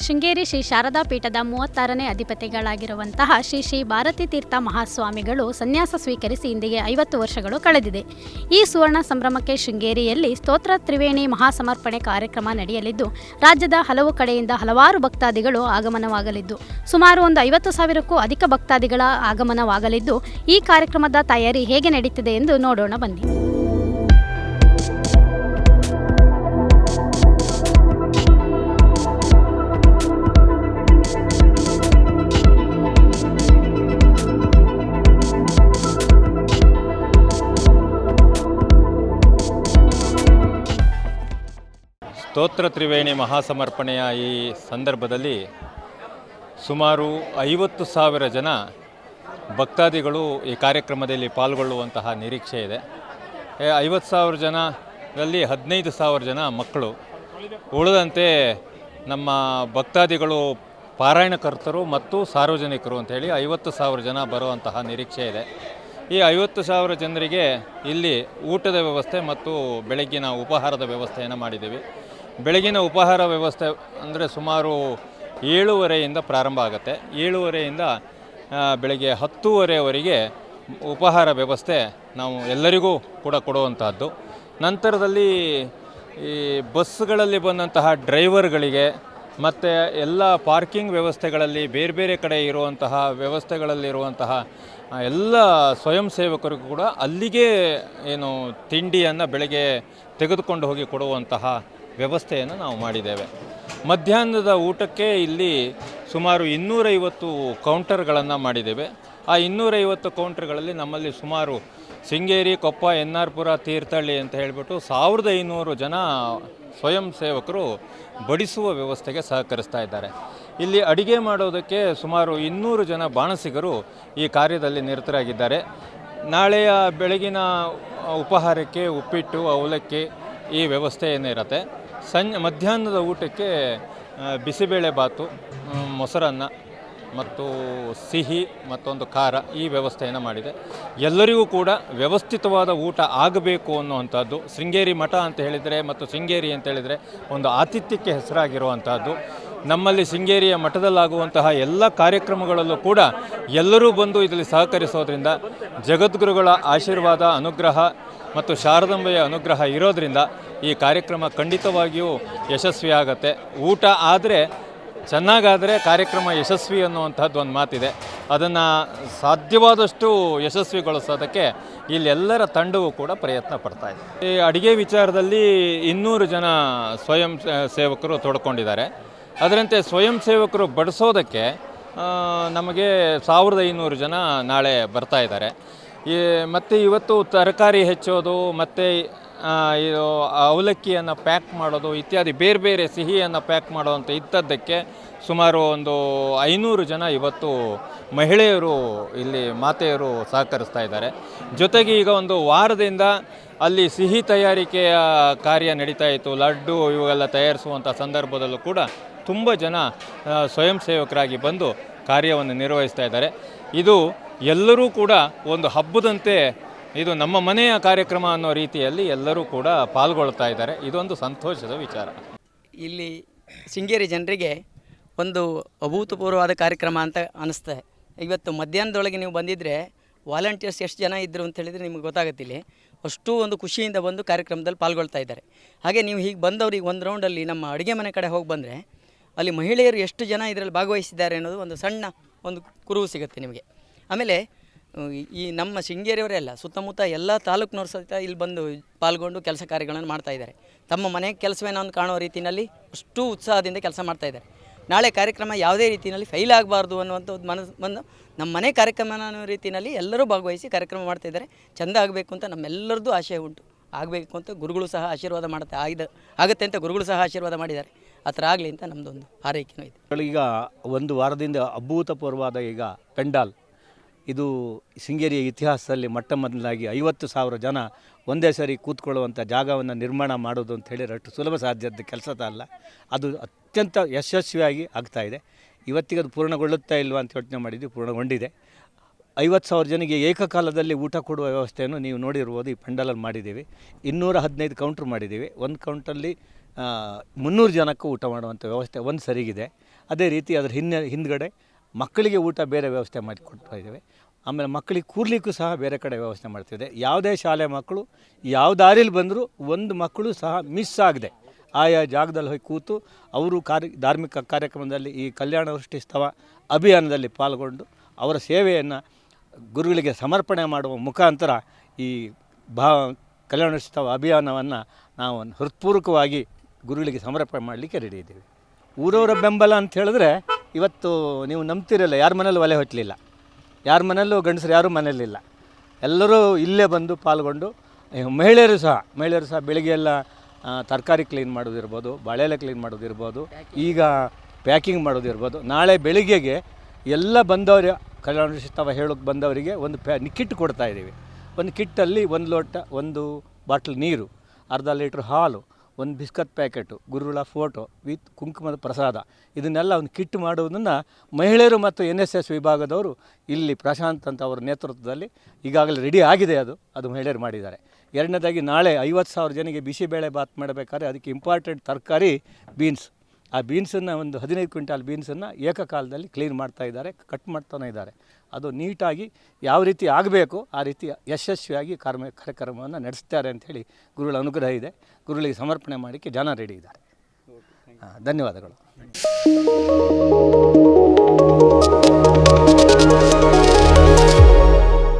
ಶೃಂಗೇರಿ ಶ್ರೀ ಶಾರದಾ ಪೀಠದ ಮೂವತ್ತಾರನೇ ಅಧಿಪತಿಗಳಾಗಿರುವಂತಹ ಶ್ರೀ ಶ್ರೀ ಭಾರತೀ ತೀರ್ಥ ಮಹಾಸ್ವಾಮಿಗಳು ಸನ್ಯಾಸ ಸ್ವೀಕರಿಸಿ ಇಂದಿಗೆ ಐವತ್ತು ವರ್ಷಗಳು ಕಳೆದಿದೆ. ಈ ಸುವರ್ಣ ಸಂಭ್ರಮಕ್ಕೆ ಶೃಂಗೇರಿಯಲ್ಲಿ ಸ್ತೋತ್ರ ತ್ರಿವೇಣಿ ಮಹಾಸಮರ್ಪಣೆ ಕಾರ್ಯಕ್ರಮ ನಡೆಯಲಿದ್ದು, ರಾಜ್ಯದ ಹಲವು ಕಡೆಯಿಂದ ಹಲವಾರು ಭಕ್ತಾದಿಗಳು ಆಗಮನವಾಗಲಿದ್ದು, ಸುಮಾರು ಒಂದು ಐವತ್ತು ಸಾವಿರಕ್ಕೂ ಅಧಿಕ ಭಕ್ತಾದಿಗಳ ಆಗಮನವಾಗಲಿದ್ದು, ಈ ಕಾರ್ಯಕ್ರಮದ ತಯಾರಿ ಹೇಗೆ ನಡೆಯುತ್ತಿದೆ ಎಂದು ನೋಡೋಣ ಬನ್ನಿ. ಸ್ತೋತ್ರ ತ್ರಿವೇಣಿ ಮಹಾಸಮರ್ಪಣೆಯ ಈ ಸಂದರ್ಭದಲ್ಲಿ ಸುಮಾರು ಐವತ್ತು ಸಾವಿರ ಜನ ಭಕ್ತಾದಿಗಳು ಈ ಕಾರ್ಯಕ್ರಮದಲ್ಲಿ ಪಾಲ್ಗೊಳ್ಳುವಂತಹ ನಿರೀಕ್ಷೆ ಇದೆ. ಐವತ್ತು ಸಾವಿರ ಜನದಲ್ಲಿ ಹದಿನೈದು ಸಾವಿರ ಜನ ಮಕ್ಕಳು. ಉಳಿದಂತೆ ನಮ್ಮ ಭಕ್ತಾದಿಗಳು ಪಾರಾಯಣಕರ್ತರು ಮತ್ತು ಸಾರ್ವಜನಿಕರು ಅಂಥೇಳಿ ಐವತ್ತು ಸಾವಿರ ಜನ ಬರುವಂತಹ ನಿರೀಕ್ಷೆ ಇದೆ. ಈ ಐವತ್ತು ಸಾವಿರ ಜನರಿಗೆ ಇಲ್ಲಿ ಊಟದ ವ್ಯವಸ್ಥೆ ಮತ್ತು ಬೆಳಗ್ಗಿನ ಉಪಹಾರದ ವ್ಯವಸ್ಥೆಯನ್ನು ಮಾಡಿದ್ದೀವಿ. ಬೆಳಗಿನ ಉಪಹಾರ ವ್ಯವಸ್ಥೆ ಅಂದರೆ ಸುಮಾರು ಏಳುವರೆಯಿಂದ ಪ್ರಾರಂಭ ಆಗುತ್ತೆ. ಏಳುವರೆಯಿಂದ ಬೆಳಗ್ಗೆ ಹತ್ತೂವರೆವರೆಗೆ ಉಪಹಾರ ವ್ಯವಸ್ಥೆ ನಾವು ಎಲ್ಲರಿಗೂ ಕೂಡ ಕೊಡುವಂತಹದ್ದು. ನಂತರದಲ್ಲಿ ಈ ಬಸ್ಗಳಲ್ಲಿ ಬಂದಂತಹ ಡ್ರೈವರ್ಗಳಿಗೆ ಮತ್ತು ಎಲ್ಲ ಪಾರ್ಕಿಂಗ್ ವ್ಯವಸ್ಥೆಗಳಲ್ಲಿ ಬೇರೆ ಬೇರೆ ಕಡೆ ಇರುವಂತಹ ವ್ಯವಸ್ಥೆಗಳಲ್ಲಿರುವಂತಹ ಎಲ್ಲ ಸ್ವಯಂ ಸೇವಕರಿಗೂ ಕೂಡ ಅಲ್ಲಿಗೆ ಏನು ತಿಂಡಿಯನ್ನು ಬೆಳಗ್ಗೆ ತೆಗೆದುಕೊಂಡು ಹೋಗಿ ಕೊಡುವಂತಹ ವ್ಯವಸ್ಥೆಯನ್ನು ನಾವು ಮಾಡಿದ್ದೇವೆ. ಮಧ್ಯಾಹ್ನದ ಊಟಕ್ಕೆ ಇಲ್ಲಿ ಸುಮಾರು ಇನ್ನೂರೈವತ್ತು ಕೌಂಟರ್ಗಳನ್ನು ಮಾಡಿದ್ದೇವೆ. ಆ ಇನ್ನೂರೈವತ್ತು ಕೌಂಟರ್ಗಳಲ್ಲಿ ನಮ್ಮಲ್ಲಿ ಸುಮಾರು ಶೃಂಗೇರಿ, ಕೊಪ್ಪ ಎನ್ ಆರ್ ಪುರ ತೀರ್ಥಹಳ್ಳಿ ಅಂತ ಹೇಳಿಬಿಟ್ಟು ಸಾವಿರದ ಐನೂರು ಜನ ಸ್ವಯಂ ಸೇವಕರು ಬಡಿಸುವ ವ್ಯವಸ್ಥೆಗೆ ಸಹಕರಿಸ್ತಾ ಇದ್ದಾರೆ. ಇಲ್ಲಿ ಅಡಿಗೆ ಮಾಡೋದಕ್ಕೆ ಸುಮಾರು ಇನ್ನೂರು ಜನ ಬಾಣಸಿಗರು ಈ ಕಾರ್ಯದಲ್ಲಿ ನಿರತರಾಗಿದ್ದಾರೆ. ನಾಳೆಯ ಬೆಳಗಿನ ಉಪಹಾರಕ್ಕೆ ಉಪ್ಪಿಟ್ಟು, ಅವಲಕ್ಕಿ ಈ ವ್ಯವಸ್ಥೆ ಏನಿರುತ್ತೆ ಸಂಜೆ ಮಧ್ಯಾಹ್ನದ ಊಟಕ್ಕೆ ಬಿಸಿಬೇಳೆ ಬಾತು ಮೊಸರನ್ನ ಮತ್ತು ಸಿಹಿ ಮತ್ತೊಂದು ಖಾರ ಈ ವ್ಯವಸ್ಥೆಯನ್ನು ಮಾಡಿದೆ. ಎಲ್ಲರಿಗೂ ಕೂಡ ವ್ಯವಸ್ಥಿತವಾದ ಊಟ ಆಗಬೇಕು ಅನ್ನುವಂಥದ್ದು, ಶೃಂಗೇರಿ ಮಠ ಅಂತ ಹೇಳಿದರೆ ಮತ್ತು ಶೃಂಗೇರಿ ಅಂತ ಹೇಳಿದರೆ ಒಂದು ಆತಿಥ್ಯಕ್ಕೆ ಹೆಸರಾಗಿರುವಂಥದ್ದು. ನಮ್ಮಲ್ಲಿ ಶೃಂಗೇರಿಯ ಮಠದಲ್ಲಾಗುವಂತಹ ಎಲ್ಲ ಕಾರ್ಯಕ್ರಮಗಳಲ್ಲೂ ಕೂಡ ಎಲ್ಲರೂ ಬಂದು ಇದರಲ್ಲಿ ಸಹಕರಿಸೋದ್ರಿಂದ ಜಗದ್ಗುರುಗಳ ಆಶೀರ್ವಾದ, ಅನುಗ್ರಹ ಮತ್ತು ಶಾರದಾಂಬೆಯ ಅನುಗ್ರಹ ಇರೋದರಿಂದ ಈ ಕಾರ್ಯಕ್ರಮ ಖಂಡಿತವಾಗಿಯೂ ಯಶಸ್ವಿ ಆಗುತ್ತೆ ಊಟ ಆದರೆ, ಚೆನ್ನಾಗಾದರೆ ಕಾರ್ಯಕ್ರಮ ಯಶಸ್ವಿ ಅನ್ನುವಂಥದ್ದು ಒಂದು ಮಾತಿದೆ. ಅದನ್ನು ಸಾಧ್ಯವಾದಷ್ಟು ಯಶಸ್ವಿಗೊಳಿಸೋದಕ್ಕೆ ಇಲ್ಲೆಲ್ಲರ ತಂಡವು ಕೂಡ ಪ್ರಯತ್ನ ಪಡ್ತಾ ಇದೆ. ಈ ಅಡುಗೆ ವಿಚಾರದಲ್ಲಿ ಇನ್ನೂರು ಜನ ಸ್ವಯಂ ಸೇವಕರು ತೊಡ್ಕೊಂಡಿದ್ದಾರೆ. ಅದರಂತೆ ಸ್ವಯಂ ಸೇವಕರು ಬಡಿಸೋದಕ್ಕೆ ನಮಗೆ ಸಾವಿರದ ಐನೂರು ಜನ ನಾಳೆ ಬರ್ತಾ ಇದ್ದಾರೆ. ಈ ಮತ್ತು ಇವತ್ತು ತರಕಾರಿ ಹೆಚ್ಚೋದು, ಮತ್ತು ಇದು ಅವಲಕ್ಕಿಯನ್ನು ಪ್ಯಾಕ್ ಮಾಡೋದು, ಇತ್ಯಾದಿ ಬೇರೆ ಬೇರೆ ಸಿಹಿಯನ್ನು ಪ್ಯಾಕ್ ಮಾಡೋವಂಥ ಇದ್ದದ್ದಕ್ಕೆ ಸುಮಾರು ಒಂದು ಐನೂರು ಜನ ಇವತ್ತು ಮಹಿಳೆಯರು ಇಲ್ಲಿ ಮಾತೆಯರು ಸಹಕರಿಸ್ತಾ ಇದ್ದಾರೆ. ಜೊತೆಗೆ ಈಗ ಒಂದು ವಾರದಿಂದ ಅಲ್ಲಿ ಸಿಹಿ ತಯಾರಿಕೆಯ ಕಾರ್ಯ ನಡೀತಾ ಇತ್ತು. ಲಡ್ಡು ಇವೆಲ್ಲ ತಯಾರಿಸುವಂಥ ಸಂದರ್ಭದಲ್ಲೂ ಕೂಡ ತುಂಬ ಜನ ಸ್ವಯಂ ಸೇವಕರಾಗಿ ಬಂದು ಕಾರ್ಯವನ್ನು ನಿರ್ವಹಿಸ್ತಾ ಇದ್ದಾರೆ. ಇದು ಎಲ್ಲರೂ ಕೂಡ ಒಂದು ಹಬ್ಬದಂತೆ ಇದು ನಮ್ಮ ಮನೆಯ ಕಾರ್ಯಕ್ರಮ ಅನ್ನೋ ರೀತಿಯಲ್ಲಿ ಎಲ್ಲರೂ ಕೂಡ ಪಾಲ್ಗೊಳ್ತಾ ಇದ್ದಾರೆ. ಇದೊಂದು ಸಂತೋಷದ ವಿಚಾರ. ಇಲ್ಲಿ ಶೃಂಗೇರಿ ಜನರಿಗೆ ಒಂದು ಅಭೂತಪೂರ್ವವಾದ ಕಾರ್ಯಕ್ರಮ ಅಂತ ಅನಿಸ್ತದೆ ಇವತ್ತು ಮಧ್ಯಾಹ್ನದೊಳಗೆ ನೀವು ಬಂದಿದ್ದರೆ ವಾಲಂಟಿಯರ್ಸ್ ಎಷ್ಟು ಜನ ಇದ್ದರು ಅಂತ ಹೇಳಿದರೆ ನಿಮಗೆ ಗೊತ್ತಾಗುತ್ತಿಲ್ಲ ಅಷ್ಟು ಒಂದು ಖುಷಿಯಿಂದ ಬಂದು ಕಾರ್ಯಕ್ರಮದಲ್ಲಿ ಪಾಲ್ಗೊಳ್ತಾ ಇದ್ದಾರೆ. ಹಾಗೆ ನೀವು ಹೀಗೆ ಬಂದವ್ರಿಗೆ ಒಂದು ರೌಂಡಲ್ಲಿ ನಮ್ಮ ಅಡುಗೆ ಮನೆ ಕಡೆ ಹೋಗಿ ಬಂದರೆ ಅಲ್ಲಿ ಮಹಿಳೆಯರು ಎಷ್ಟು ಜನ ಇದರಲ್ಲಿ ಭಾಗವಹಿಸಿದ್ದಾರೆ ಅನ್ನೋದು ಒಂದು ಸಣ್ಣ ಒಂದು ಕುರುಹು ಸಿಗುತ್ತೆ ನಿಮಗೆ. ಆಮೇಲೆ ಈ ನಮ್ಮ ಶೃಂಗೇರಿಯವರೇ ಅಲ್ಲ, ಸುತ್ತಮುತ್ತ ಎಲ್ಲ ತಾಲೂಕಿನವ್ರು ಸಹಿತ ಇಲ್ಲಿ ಬಂದು ಪಾಲ್ಗೊಂಡು ಕೆಲಸ ಕಾರ್ಯಗಳನ್ನು ಮಾಡ್ತಾ ಇದ್ದಾರೆ. ತಮ್ಮ ಮನೆ ಕೆಲಸವೇನೋ ಒಂದು ಕಾಣುವ ರೀತಿಯಲ್ಲಿ ಅಷ್ಟು ಉತ್ಸಾಹದಿಂದ ಕೆಲಸ ಮಾಡ್ತಾ ಇದ್ದಾರೆ. ನಾಳೆ ಕಾರ್ಯಕ್ರಮ ಯಾವುದೇ ರೀತಿಯಲ್ಲಿ ಫೈಲ್ ಆಗಬಾರ್ದು ಅನ್ನುವಂಥ ಒಂದು ಮನಸ್ಸು ಬಂದು ನಮ್ಮ ಮನೆ ಕಾರ್ಯಕ್ರಮ ಅನ್ನೋ ರೀತಿಯಲ್ಲಿ ಎಲ್ಲರೂ ಭಾಗವಹಿಸಿ ಕಾರ್ಯಕ್ರಮ ಮಾಡ್ತಾ ಇದ್ದಾರೆ. ಚೆಂದ ಆಗಬೇಕು ಅಂತ ನಮ್ಮೆಲ್ಲರದ್ದು ಆಶಯ ಉಂಟು. ಆಗಬೇಕು ಅಂತ ಗುರುಗಳು ಸಹ ಆಶೀರ್ವಾದ ಮಾಡುತ್ತೆ ಆಗಿದ ಆಗುತ್ತೆ ಅಂತ ಗುರುಗಳು ಸಹ ಆಶೀರ್ವಾದ ಮಾಡಿದ್ದಾರೆ. ಆ ಥರ ಆಗಲಿ ಅಂತ ನಮ್ಮದೊಂದು ಹಾರೈಕೆನೂ ಇದೆ. ಈಗ ಒಂದು ವಾರದಿಂದ ಅಭೂತಪೂರ್ವವಾದ ಈಗ ಪೆಂಡಾಲ್ ಇದು ಶೃಂಗೇರಿಯ ಇತಿಹಾಸದಲ್ಲಿ ಮೊಟ್ಟ ಮೊದಲಾಗಿ ಐವತ್ತು ಸಾವಿರ ಜನ ಒಂದೇ ಸರಿ ಕೂತ್ಕೊಳ್ಳುವಂಥ ಜಾಗವನ್ನು ನಿರ್ಮಾಣ ಮಾಡೋದು ಅಂತ ಹೇಳಿದ್ರೆ ಅಷ್ಟು ಸುಲಭ ಸಾಧ್ಯದ ಕೆಲಸ ಅಲ್ಲ. ಅದು ಅತ್ಯಂತ ಯಶಸ್ವಿಯಾಗಿ ಆಗ್ತಾ ಇದೆ. ಇವತ್ತಿಗೆ ಅದು ಪೂರ್ಣಗೊಳ್ಳುತ್ತಾ ಇಲ್ವಾ ಅಂತ ಯೋಚನೆ ಮಾಡಿದ್ವಿ, ಪೂರ್ಣಗೊಂಡಿದೆ. ಐವತ್ತು ಸಾವಿರ ಜನಕ್ಕೆ ಏಕಕಾಲದಲ್ಲಿ ಊಟ ಕೊಡುವ ವ್ಯವಸ್ಥೆಯನ್ನು ನೀವು ನೋಡಿರ್ಬೋದು, ಈ ಪೆಂಡಲಲ್ಲಿ ಮಾಡಿದ್ದೀವಿ. ಇನ್ನೂರ ಹದಿನೈದು ಕೌಂಟ್ರ್ ಮಾಡಿದ್ದೀವಿ. ಒಂದು ಕೌಂಟ್ರಲ್ಲಿ ಮುನ್ನೂರು ಜನಕ್ಕೂ ಊಟ ಮಾಡುವಂಥ ವ್ಯವಸ್ಥೆ ಒಂದು ಸರಿಗಿದೆ. ಅದೇ ರೀತಿ ಅದರ ಹಿನ್ನೆ ಹಿಂದ್ಗಡೆ ಮಕ್ಕಳಿಗೆ ಊಟ ಬೇರೆ ವ್ಯವಸ್ಥೆ ಮಾಡಿ ಕೊಡ್ತಾ ಇದ್ದೇವೆ. ಆಮೇಲೆ ಮಕ್ಕಳಿಗೆ ಕೂರ್ಲಿಕ್ಕೂ ಸಹ ಬೇರೆ ಕಡೆ ವ್ಯವಸ್ಥೆ ಮಾಡ್ತಿದೆ ಯಾವುದೇ ಶಾಲೆ ಮಕ್ಕಳು ಯಾವ ದಾರಿಲಿ ಬಂದರೂ ಒಂದು ಮಕ್ಕಳು ಸಹ ಮಿಸ್ ಆಗದೆ ಆಯಾ ಜಾಗದಲ್ಲಿ ಹೋಗಿ ಕೂತು ಅವರು ಕಾರ್ಯ, ಧಾರ್ಮಿಕ ಕಾರ್ಯಕ್ರಮದಲ್ಲಿ ಈ ಕಲ್ಯಾಣ ವೃಷ್ಟಿಸ್ತವ ಅಭಿಯಾನದಲ್ಲಿ ಪಾಲ್ಗೊಂಡು ಅವರ ಸೇವೆಯನ್ನು ಗುರುಗಳಿಗೆ ಸಮರ್ಪಣೆ ಮಾಡುವ ಮುಖಾಂತರ ಈ ಭಾ, ಕಲ್ಯಾಣ ಅಭಿಯಾನವನ್ನು ನಾವು ಹೃತ್ಪೂರ್ವಕವಾಗಿ ಗುರುಗಳಿಗೆ ಸಮರ್ಪಣೆ ಮಾಡಲಿಕ್ಕೆ ರೆಡಿ ಇದ್ದೀವಿ. ಊರವರ ಬೆಂಬಲ ಅಂತ ಹೇಳಿದ್ರೆ ಇವತ್ತು ನೀವು ನಂಬ್ತಿರಲ್ಲ, ಯಾರ ಮನೇಲೂ ಒಲೆ ಹೊತ್ತಲಿಲ್ಲ. ಯಾರ ಮನೆಯಲ್ಲೂ ಗಂಡಸರು ಯಾರೂ ಮನೇಲಿಲ್ಲ ಎಲ್ಲರೂ ಇಲ್ಲೇ ಬಂದು ಪಾಲ್ಗೊಂಡು ಮಹಿಳೆಯರು ಸಹ ಮಹಿಳೆಯರು ಸಹ ಬೆಳಿಗ್ಗೆ ಎಲ್ಲ ತರಕಾರಿ ಕ್ಲೀನ್ ಮಾಡೋದಿರ್ಬೋದು, ಬಾಳೆಲೆ ಕ್ಲೀನ್ ಮಾಡೋದಿರ್ಬೋದು, ಈಗ ಪ್ಯಾಕಿಂಗ್ ಮಾಡೋದಿರ್ಬೋದು. ನಾಳೆ ಬೆಳಿಗ್ಗೆಗೆ ಎಲ್ಲ ಬಂದವರು, ಕಲ್ಯಾಣ ಶಿಸ್ತವ ಹೇಳೋಕ್ಕೆ ಬಂದವರಿಗೆ ಒಂದು ಪ್ಯಾ ಕಿಟ್ ಕೊಡ್ತಾ ಇದ್ದೀವಿ ಒಂದು ಕಿಟ್ಟಲ್ಲಿ ಒಂದು ಲೋಟ, ಒಂದು ಬಾಟ್ಲ್ ನೀರು, ಅರ್ಧ ಲೀಟ್ರ್ ಹಾಲು ಒಂದು ಬಿಸ್ಕತ್ ಪ್ಯಾಕೆಟು, ಗುರುಗಳ ಫೋಟೋ ವಿತ್ ಕುಂಕುಮದ ಪ್ರಸಾದ. ಇದನ್ನೆಲ್ಲ ಒಂದು ಕಿಟ್ ಮಾಡುವುದನ್ನು ಮಹಿಳೆಯರು ಮತ್ತು ಎನ್ ಎಸ್ ಎಸ್ ವಿಭಾಗದವರು ಇಲ್ಲಿ ಪ್ರಶಾಂತ್ ಅಂತ ಅವರ ನೇತೃತ್ವದಲ್ಲಿ ಈಗಾಗಲೇ ರೆಡಿ ಆಗಿದೆ ಅದು ಅದು ಮಹಿಳೆಯರು ಮಾಡಿದ್ದಾರೆ. ಎರಡನೇದಾಗಿ ನಾಳೆ ಐವತ್ತು ಸಾವಿರ ಜನಕ್ಕೆ ಬಿಸಿಬೇಳೆ ಬಾತ್ ಮಾಡಬೇಕಾದ್ರೆ ಅದಕ್ಕೆ ಇಂಪಾರ್ಟೆಂಟ್ ತರಕಾರಿ, ಬೀನ್ಸ್. ಆ ಬೀನ್ಸನ್ನು ಒಂದು ಹದಿನೈದು ಕ್ವಿಂಟಾಲ್ ಬೀನ್ಸನ್ನು ಏಕಕಾಲದಲ್ಲಿ ಕ್ಲೀನ್ ಮಾಡ್ತಾ ಇದ್ದಾರೆ ಕಟ್ ಮಾಡ್ತಾನೆ ಇದ್ದಾರೆ. ಅದು ನೀಟಾಗಿ ಯಾವ ರೀತಿ ಆಗಬೇಕು ಆ ರೀತಿ ಯಶಸ್ವಿಯಾಗಿ ಕಾರ್ಮ ಕಾರ್ಯಕ್ರಮವನ್ನು ನಡೆಸ್ತಾರೆ ಅಂಥೇಳಿ ಗುರುಗಳ ಅನುಗ್ರಹ ಇದೆ. ಗುರುಗಳಿಗೆ ಸಮರ್ಪಣೆ ಮಾಡಲಿಕ್ಕೆ ಜನ ರೆಡಿ ಇದ್ದಾರೆ. ಹಾಂ, ಧನ್ಯವಾದಗಳು.